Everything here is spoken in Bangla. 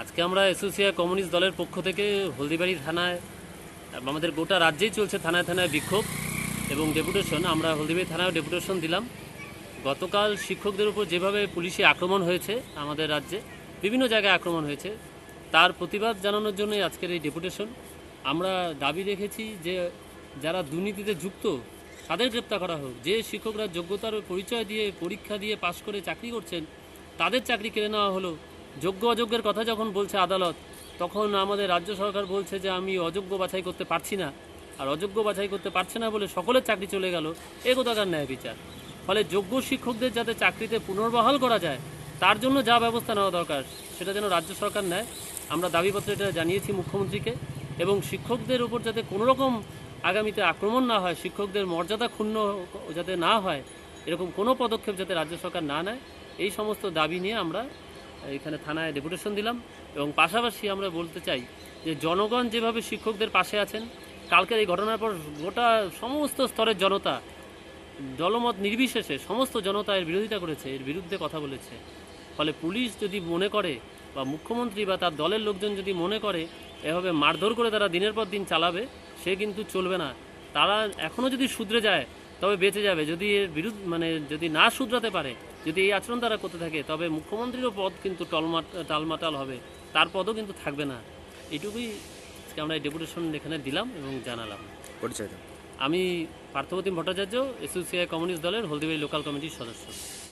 আজকে আমরা এসোসিয়া কমিউনিস্ট দলের পক্ষ থেকে হলদিবাড়ি থানায় আমাদের গোটা রাজ্যেই চলছে থানায় থানায় বিক্ষোভ এবং ডেপুটেশন। আমরা হলদিবাড়ি থানায় ডেপুটেশন দিলাম। গতকাল শিক্ষকদের উপর যেভাবে পুলিশে আক্রমণ হয়েছে আমাদের রাজ্যে, বিভিন্ন জায়গায় আক্রমণ হয়েছে, তার প্রতিবাদ জানানোর জন্যই আজকের এই ডেপুটেশন। আমরা দাবি রেখেছি যে যারা দুর্নীতিতে যুক্ত, তাদের গ্রেপ্তার করা হোক। যে শিক্ষকরা যোগ্যতার পরিচয় দিয়ে, পরীক্ষা দিয়ে পাশ করে চাকরি করছেন, তাদের চাকরি কেড়ে নেওয়া হলো। যোগ্য অযোগ্যের কথা যখন বলছে আদালত, তখন আমাদের রাজ্য সরকার বলছে যে আমি অযোগ্য বাছাই করতে পারছি না। আর অযোগ্য বাছাই করতে পারছে না বলে সকলের চাকরি চলে গেল, এ কোথাকার ন্যায় বিচার? ফলে যোগ্য শিক্ষকদের যাতে চাকরিতে পুনর্বহাল করা যায়, তার জন্য যা ব্যবস্থা নেওয়া দরকার, সেটা যেন রাজ্য সরকার নেয়। আমরা দাবিপত্রে এটা জানিয়েছি মুখ্যমন্ত্রীকে, এবং শিক্ষকদের উপর যাতে কোনো রকম আগামীতে আক্রমণ না হয়, শিক্ষকদের মর্যাদা ক্ষুণ্ণ যাতে না হয়, এরকম কোনো পদক্ষেপ যাতে রাজ্য সরকার না নেয়, এই সমস্ত দাবি নিয়ে আমরা এখানে থানায় ডেপুটেশন দিলাম এবং পাশাপাশি আমরা বলতে চাই যে জনগণ যেভাবে শিক্ষকদের পাশে আছেন, কালকের এই ঘটনার পর গোটা সমস্ত স্তরের জনতা, দলমত নির্বিশেষে সমস্ত জনতা এর বিরোধিতা করেছে, এর বিরুদ্ধে কথা বলেছে। ফলে পুলিশ যদি মনে করে বা মুখ্যমন্ত্রী বা তার দলের লোকজন যদি মনে করে এভাবে মারধর করে তারা দিনের পর দিন চালাবে, সে কিন্তু চলবে না। তারা এখনও যদি শুধরে যায় তবে বেঁচে যাবে। যদি এর বিরুদ্ধ মানে যদি না শুধরাতে পারে যদি এই আচরণ তারা করতে থাকে তবে মুখ্যমন্ত্রীরও পদ কিন্তু টলমাট টালমাটাল হবে। তার পদও কিন্তু থাকবে না। এইটুকুই আজকে আমরা এই ডেপুটেশন এখানে দিলাম এবং জানালাম। পরিচয় আমি পার্থপ্রতিম ভট্টাচার্য এসোসিয়াই কমিউনিস্ট দলের হলদিবাড়ি লোকাল কমিটির সদস্য।